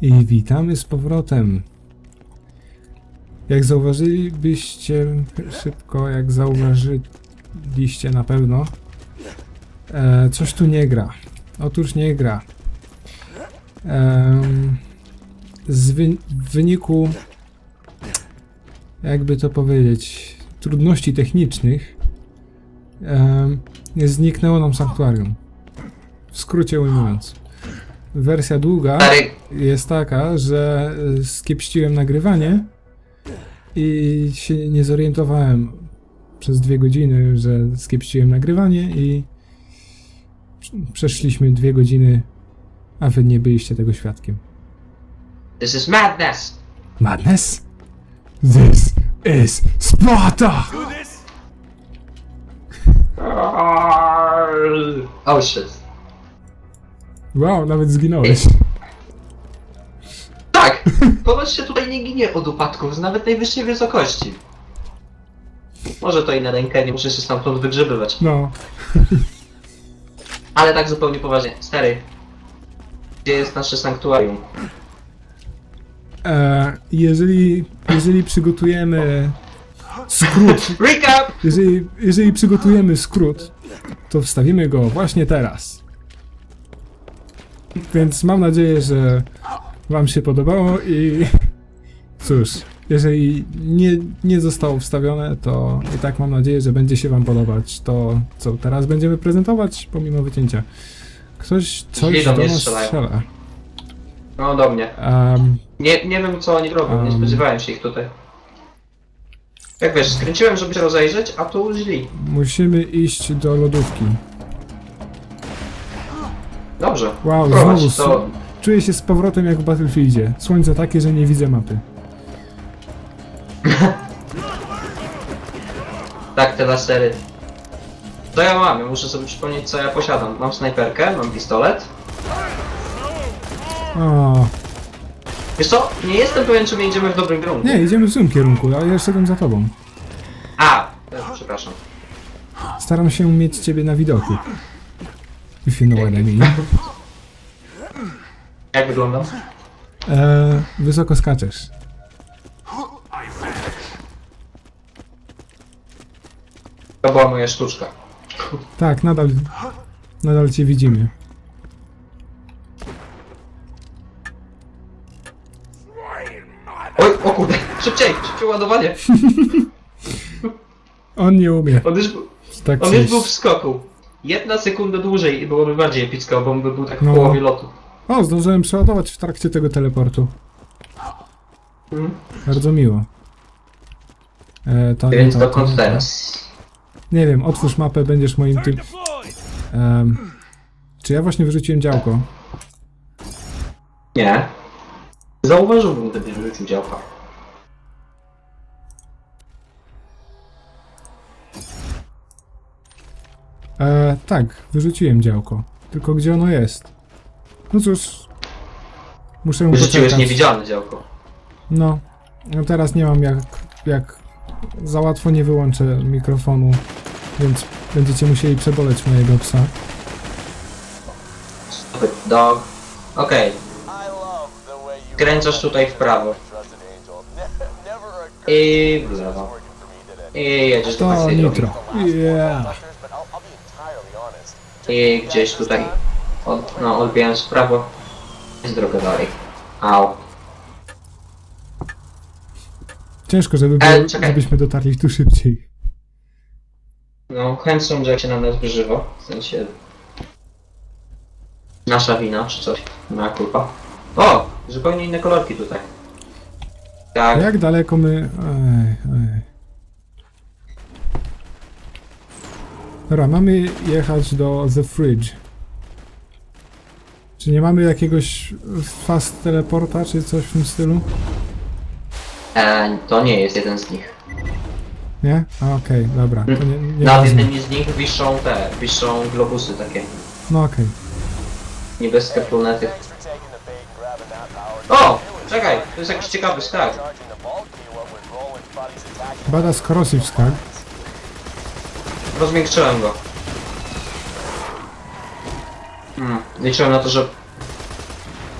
I witamy z powrotem. Jak zauważylibyście szybko, jak zauważyliście na pewno, e, coś tu nie gra. Otóż nie gra. Em, z wy w wyniku, jakby to powiedzieć, trudności technicznych, em, zniknęło nam sanktuarium. W skrócie ujmując. Wersja długa jest taka, że y, skiepściłem nagrywanie i się nie zorientowałem przez dwie godziny, że skiepściłem nagrywanie i prz- przeszliśmy dwie godziny, a wy nie byliście tego świadkiem. this is madness! Madness? This is Sparta! Oh shit. Wow, nawet zginąłeś. Tak! Ponoć się tutaj nie ginie od upadków z nawet najwyższej wysokości. Może to i na rękę, nie muszę się stamtąd wygrzebywać. No, Ale tak zupełnie poważnie. Stary. Gdzie jest nasze sanktuarium? e, jeżeli, jeżeli przygotujemy skrót Recap! Jeżeli, jeżeli przygotujemy skrót, to wstawimy go właśnie teraz. Więc mam nadzieję, że Wam się podobało i cóż, jeżeli nie, nie zostało wstawione, to i tak mam nadzieję, że będzie się Wam podobać to, co teraz będziemy prezentować, pomimo wycięcia. Ktoś coś do do mnie nas strzelają. strzela. No do mnie. Um, Nie, nie wiem co oni robią, nie spodziewałem się ich tutaj. Jak wiesz, skręciłem, żeby się rozejrzeć, a tu źli. musimy iść do lodówki. Dobrze. Wow, Prowadź, znowu to... czuję się z powrotem jak w Battlefieldzie. Słońce takie, że nie widzę mapy. Tak, te lasery. Co ja mam? Ja muszę sobie przypomnieć co ja posiadam. Mam snajperkę, mam pistolet. O, Wiesz co? Nie jestem pewien, czy my idziemy w dobrym kierunku. nie, idziemy w złym kierunku, ale ja szedłem za tobą. A! e, Przepraszam. Staram się mieć ciebie na widoku. If you know what I mean. Jak wyglądam? E, wysoko skaczesz. To była moja sztuczka. Tak, nadal, nadal cię widzimy. Oj, o kurde! Szybciej! Szybciej ładowanie! On nie umie. On już, był- Tak on już był w skoku. Jedna sekunda dłużej i byłoby bardziej epicko, bo on by był tak w No. połowie lotu. O, zdążyłem przeładować w trakcie tego teleportu. Mhm. Bardzo miło. E, to nie Więc to, to dokąd nie to. teraz? Nie wiem, otwórz mapę, będziesz moim tym... Em, czy ja właśnie wyrzuciłem działko? Nie. Zauważyłbym, gdybyś wyrzucił działka. E, tak, wyrzuciłem działko. Tylko gdzie ono jest? No cóż... Muszę mu Wyrzuciłeś poczekać. niewidzialne działko. No, no teraz nie mam jak, jak za łatwo nie wyłączę mikrofonu, więc będziecie musieli przeboleć mojego psa. Stupid dog. Okej, kręcasz tutaj w prawo. I w lewo. I jedziesz do To nitro. Yeah. I gdzieś tutaj, od, no odbijając w prawo, jest droga dalej. Au. Ciężko, żeby E, było, czekaj. żebyśmy dotarli tu szybciej. No, chętną, że się na nas wyżywo, w sensie... Nasza wina, czy coś. Moja kulpa. O! Zupełnie inne kolorki tutaj. Tak, Jak daleko my... Ej, ej. Dobra, mamy jechać do The Fridge. Czy nie mamy jakiegoś fast teleporta, czy coś w tym stylu? e, to nie jest jeden z nich. Nie? A, Okej, dobra. To nie, nie Na ważne. jednym z nich wiszą te, wiszą globusy takie. No okej. Niebieskie planety. O! Czekaj, to jest jakiś ciekawy skak. Badass Corrosive Skag. Rozmiękczyłem go. Hmm, liczyłem na to, że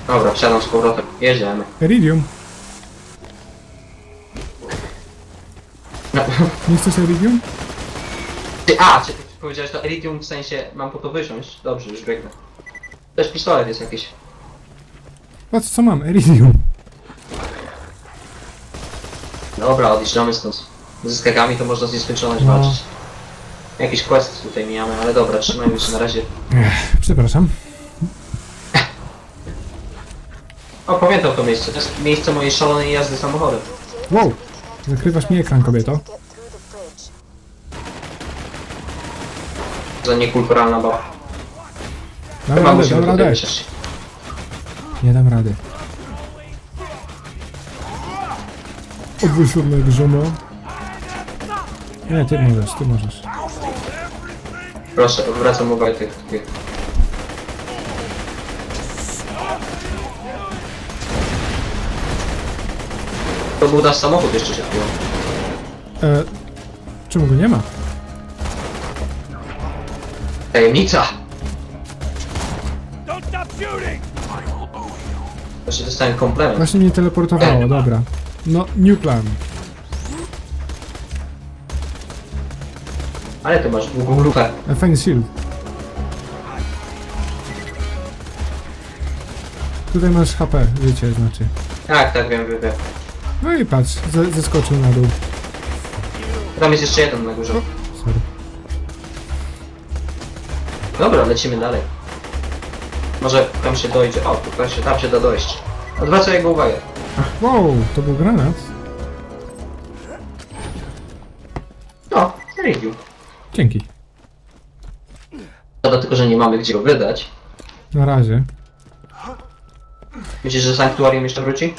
Dobra, wsiadam z powrotem. Jedziemy. Iridium. No. Nie chcesz Iridium? Ty, a, czy ty powiedziałeś to Iridium w sensie mam po to wysiąść? Dobrze, już biegnę. Też pistolet jest jakiś. Patrz co mam, Iridium. Dobra, odjeżdżamy stąd. Ze skakami to można z nieskończoność No. walczyć. Jakiś quest tutaj mijamy, ale dobra, trzymajmy się na razie. Przepraszam. O, pamiętam to miejsce. To jest miejsce mojej szalonej jazdy samochodem. Wow, zakrywasz mi ekran, kobieto. Za niekulturalna baba. Dam Chyba radę, musimy dam tutaj radę. Nie dam rady. Obwysione grzomo. Nie, ty możesz, ty możesz. Proszę, odwracam uwagę tych, tych. To był nasz samochód jeszcze się chwilą. E, czemu go nie ma? Tajemnica! Don't stop shooting! Właśnie dostałem komplement. Właśnie mnie teleportowało, dobra. No, new plan. Ale ty masz długą lufę. Fajny shield. Tutaj masz HP, wiecie, znaczy. Tak, tak, wiem, wiem, wiem. No i patrz, ze, zeskoczył na dół. Tam jest jeszcze jeden na górze. Sorry. Dobra, lecimy dalej. Może tam się dojdzie. O, tu tam się, tam się da dojść. Odwracaj jego uwagę. Wow, to był granat. O, Iridium. Dzięki. Szkoda tylko, że nie mamy gdzie go wydać. Na razie. Myślisz, że Sanktuarium jeszcze wróci?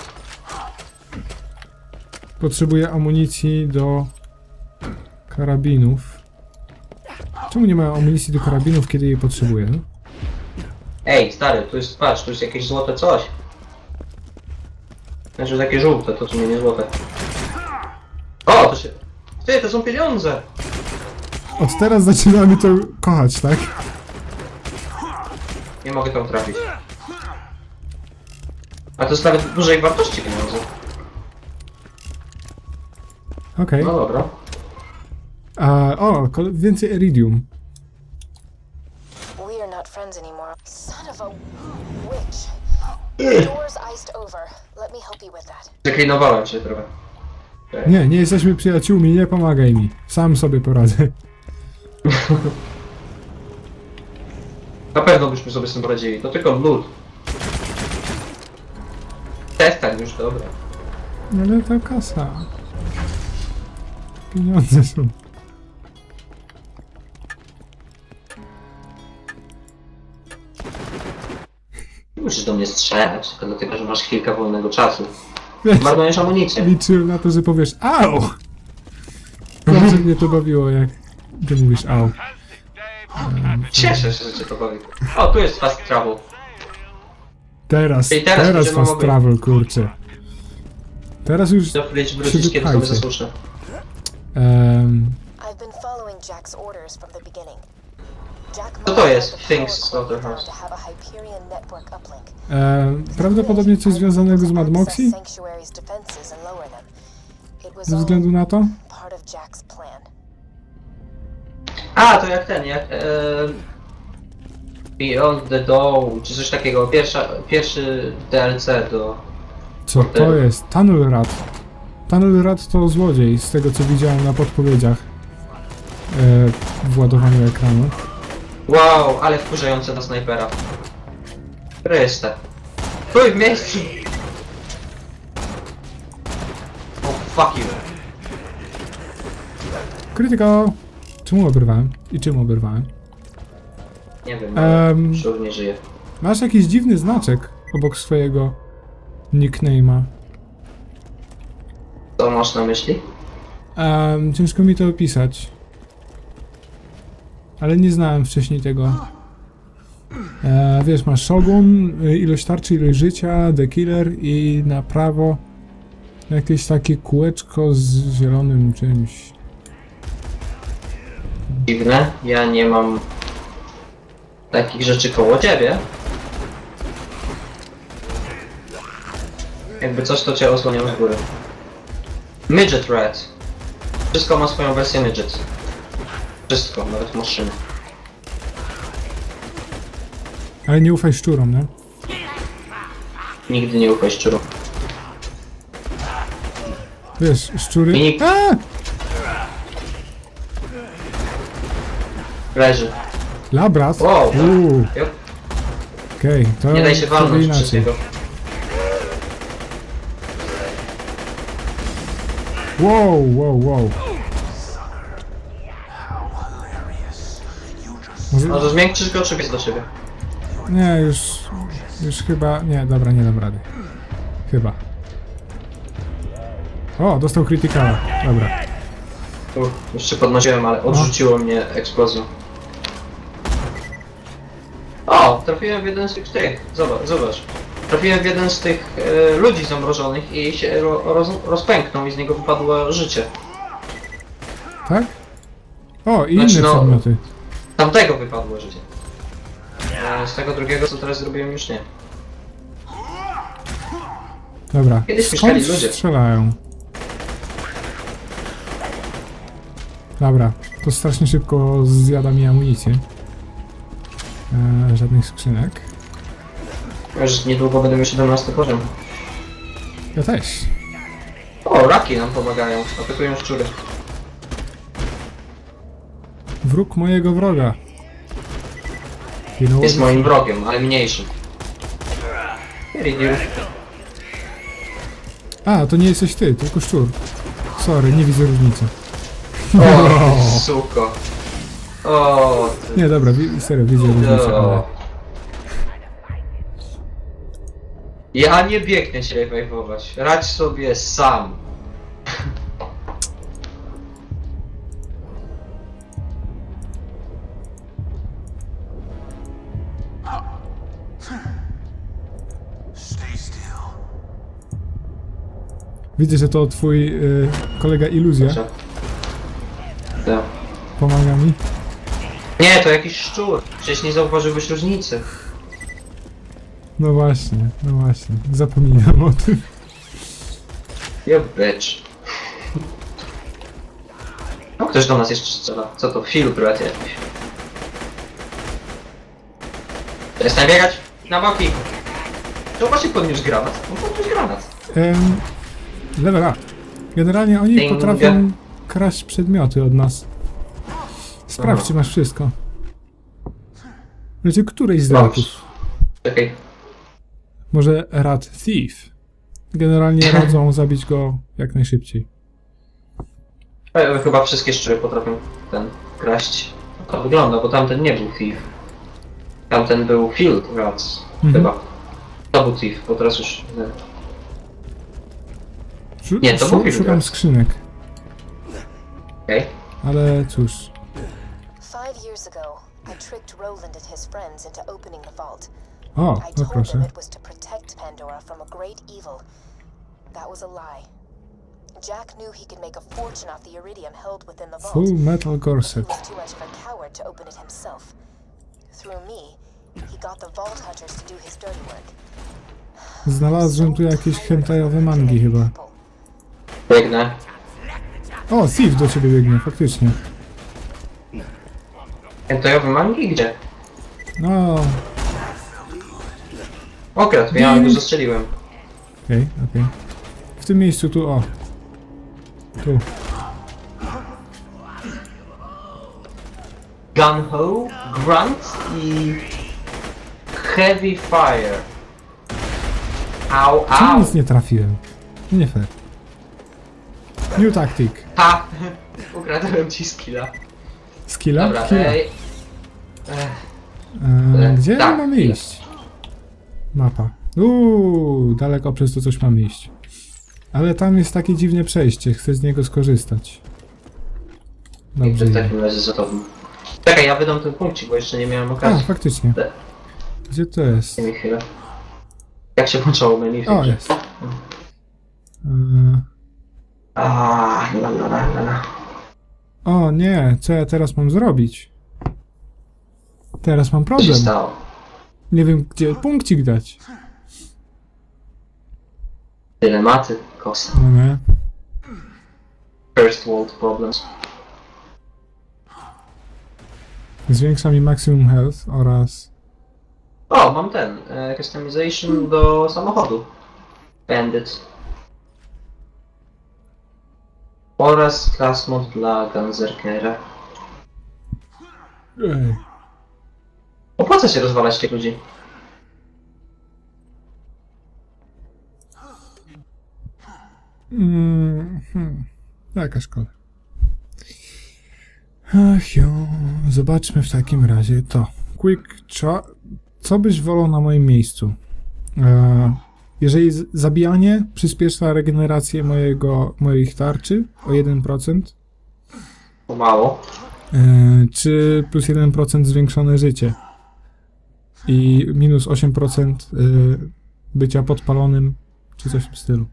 Potrzebuję amunicji do karabinów. Czemu nie ma amunicji do karabinów, kiedy jej potrzebuję? No? Ej, stary, tu jest, patrz, tu jest jakieś złote coś. Znaczy takie żółte, to co nie złote. O, to się... Ty, to są pieniądze! Od teraz zaczynamy to kochać, tak? Nie mogę tam trafić. A to jest nawet dużej wartości pieniądze. Okej. No dobra. A, o, kol- więcej iridium. We are not friends anymore. Son of a witch. The door's iced over. Let me help you with that. Zaklinowałem się trochę. Nie, nie jesteśmy przyjaciółmi, nie pomagaj mi. Sam sobie poradzę. Na pewno byśmy sobie z tym poradzili. To tylko lód. Przestań już, dobra. Ale to kasa. Pieniądze są. Nie musisz do mnie strzelać, tylko dlatego, że masz chwilkę wolnego czasu. Marnujesz amunicję. Liczyłem na to, że powiesz au! Zawsze mnie to bawiło, jak ty mówisz au. Cieszę się, że cię to bawi. O, tu jest fast travel. Teraz, Czyli teraz teraz będziemy fast mogli- travel, kurczę. Teraz już... To wrócić, wrócić kiedy to będzie Przywypchajcie. słuszne. Um, I've been following Jack's orders from the beginning. Jack Co to jest? the Things power Slaughterhouse. to have a Hyperion network uplink. um, prawdopodobnie coś związanego z Mad Moxie? Ze względu na to? part of Jack's plan. A, to jak ten, jak... E, Beyond the Dawn, czy coś takiego. Pierwsza, pierwszy DLC do... Co to jest? Tunnel Rat. Tunnel Rat to złodziej, z tego co widziałem na podpowiedziach e, w ładowaniu ekranu. Wow, ale wkurzające na snajpera. Chryste. Stój w miejscu! Oh, fuck you. Krytyko! Czemu oberwałem? I czym oberwałem? Nie wiem, ale Em. Szur nie żyje. Masz jakiś dziwny znaczek obok swojego nickname'a. Co masz na myśli? Um, ciężko mi to opisać. Ale nie znałem wcześniej tego. E, wiesz, masz Shogun, y, ilość tarczy, ilość życia, The Killer i na prawo jakieś takie kółeczko z zielonym czymś. Dziwne, ja nie mam takich rzeczy koło ciebie. Jakby coś, to cię osłonią z góry. Midget Red. Wszystko ma swoją wersję Midget. Wszystko, nawet maszyny. Ale nie ufaj szczurom, nie? Nigdy nie ufaj szczuru. Wiesz, szczury... A! Leży. Labrat? Wow. Uuu, okej, to Nie daj się to walnąć inaczej. przez niego. Wow, wow, wow. Może... Może zmiękczysz go, czy jest do siebie? Nie, już... Już chyba... Nie, dobra, nie dam rady. Chyba. O, dostał krytykala. Dobra. Już się podnosiłem, ale odrzuciło mnie eksplozją. O, trafiłem w jeden z tych tych. Zobacz, zobacz. Trafiłem w jeden z tych e, ludzi zamrożonych i się ro, roz, rozpęknął i z niego wypadło życie. Tak? O, i inne Znaczy, no- przedmioty. Tamtego wypadło życie. E, z tego drugiego, co teraz zrobiłem, już nie. Dobra. Kiedyś Skąd mieszkali ludzie. strzelają? Dobra, to strasznie szybko zjada mi amunicję. E, żadnych skrzynek. Już niedługo będę miał 17 poziom. Ja też. O, raki nam pomagają, atakują szczury. Wróg mojego wroga. You know Jest what? moim wrogiem, ale mniejszym. Iridium. A, to nie jesteś ty, tylko szczur. Sorry, nie widzę różnicy. O, suko. O, ty. Nie, dobra, wi- serio, widzę różnicę, ale... Ja nie biegnę się rewajwować. Radź sobie sam. Stay still. Widzę, że to twój y, kolega Iluzja Dobrze. Tak. pomaga mi. Nie, to jakiś szczur. Przecież nie zauważyłbyś różnicy. No właśnie, no właśnie. Zapominam o tym. You bitch. No, ktoś do nas jeszcze strzela. Co to? Phil, brat jakiś. Przestań biegać na boki. To właśnie podniósł granat. No podniósł granat. Em, level up. Generalnie oni Ding. potrafią kraść przedmioty od nas. Sprawdź, czy masz wszystko. Znaczy, któryś z ratów. Czekaj. Może rat thief. Generalnie radzą zabić go jak najszybciej. E, Chyba wszystkie szczury potrafią ten kraść. To wygląda, bo tamten nie był thief. Tamten był field rats. Mhm. Chyba. To był thief, bo teraz już... nie. Szu- Nie, to szu- mówił Szukam skrzynek, Okej. ale cóż. Tricked Roland and his friends into opening the vault. O, I no told proszę. them it was to protect Pandora from a great evil. That was a lie. Jack knew he could make a fortune off the iridium held within the vault. Full Metal He Gorset. was too much of a coward to open it himself. Through me, he got the vault hunters to do his dirty work. Znalazłem tu jakieś hentajowe mangi chyba. Biegnę. O, Thief do ciebie biegnie, faktycznie. Hentojowy mangi? Gdzie? No, Okradł, ja Ding. go zastrzeliłem. okej, okej. W tym miejscu tu, o. Tu. Gun-Ho, Grunt i Heavy Fire. Au, Czemu au. nic nie trafiłem? Nie fair. New tactic. Ha! Ukradłem ci skilla. Skilla? Dobra, Killa. ej. E, gdzie tak, mamy killa. iść? Mapa. Uuu, daleko przez to coś mamy iść. Ale tam jest takie dziwne przejście, chcę z niego skorzystać. Dobrze. Dobrze. W idę. takim razie za tobą. Czekaj, ja wydam ten punkcik, bo jeszcze nie miałem A, okazji. faktycznie. Te- Gdzie to jest? Daj mi chwilę. Jak się włączało menu? O, jest. E, A, la, la, la, la, la. O nie, co ja teraz mam zrobić? Teraz mam Co się problem. stało? Nie wiem, gdzie punkcik dać. Dylematy, kosa. No nie? First world problems. Zwiększa mi maximum health oraz... O, mam ten, e, customization do samochodu. Bandit. Oraz class mod dla Gunzerkera. Ej. Opłaca się rozwalać tych ludzi. Mm, hmm. Jaka szkoda. Ach jo, zobaczmy w takim razie to. Quick, co byś wolał na moim miejscu? E, jeżeli zabijanie przyspiesza regenerację mojego, moich tarczy o 1%, Mało. e, czy plus 1% zwiększone życie i minus 8% e, bycia podpalonym, czy coś w tym stylu.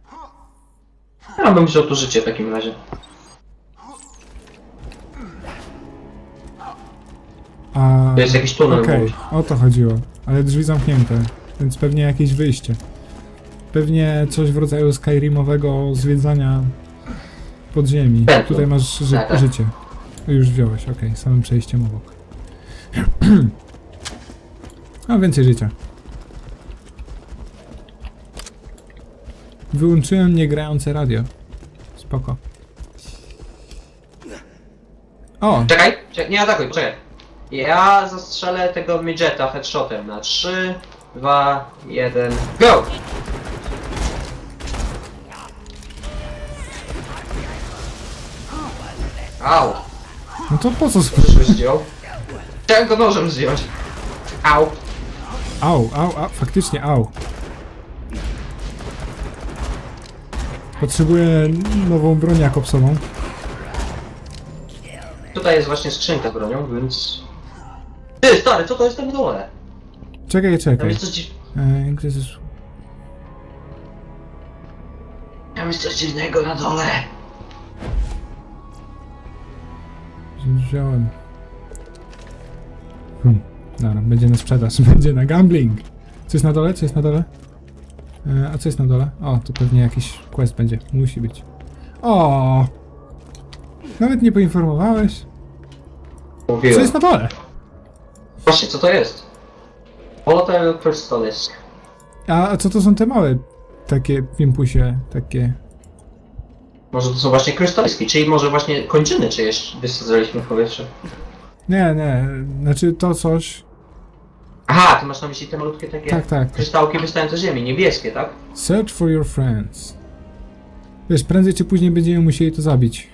Ja bym wziął tu życie w takim razie. A... To jest jakiś tunel. Okej, o to chodziło. Ale drzwi zamknięte, więc pewnie jakieś wyjście. Pewnie coś w rodzaju Skyrimowego zwiedzania podziemi. Pętlą. Tutaj masz ży Tak, tak. życie. Już wziąłeś, okej, samym przejściem obok. A więcej życia. Wyłączyłem niegrające radio. Spoko. O, Czekaj, czekaj, nie atakuj, czekaj. Ja zastrzelę tego midgeta headshotem na 3, 2, 1, go! Au, no to po co sp- przyszły zdjął. Chciałem go nożem zdjąć. Au. Au, au, au, faktycznie au. Potrzebuję nową broń jakobsową. Tutaj jest właśnie skrzynka z bronią, więc... Ty, stary, co to jest tam na dole? Czekaj, Tam czekaj. jest coś, dzi- E, gdzie jest... tam jest coś dziwnego na dole. Wziąłem. Hmm, dobra, będzie na sprzedaż, będzie na gambling. Co jest na dole? Co jest na dole? E, a co jest na dole? O, tu pewnie jakiś quest będzie. Musi być. O! Nawet nie poinformowałeś. Co Mówiłem. jest na dole? Właśnie, co to jest? Volatile Crystallis. A, a co to są te małe takie w impulsie, takie... Może to są właśnie krystaliski, czyli może właśnie kończyny czyjeś wysadzaliśmy w powietrze. Nie, nie, znaczy to coś... Aha, ty masz na myśli te malutkie takie Tak, tak. krystałki wystające z ziemi, niebieskie, tak? Search for your friends. Wiesz, prędzej czy później będziemy musieli to zabić.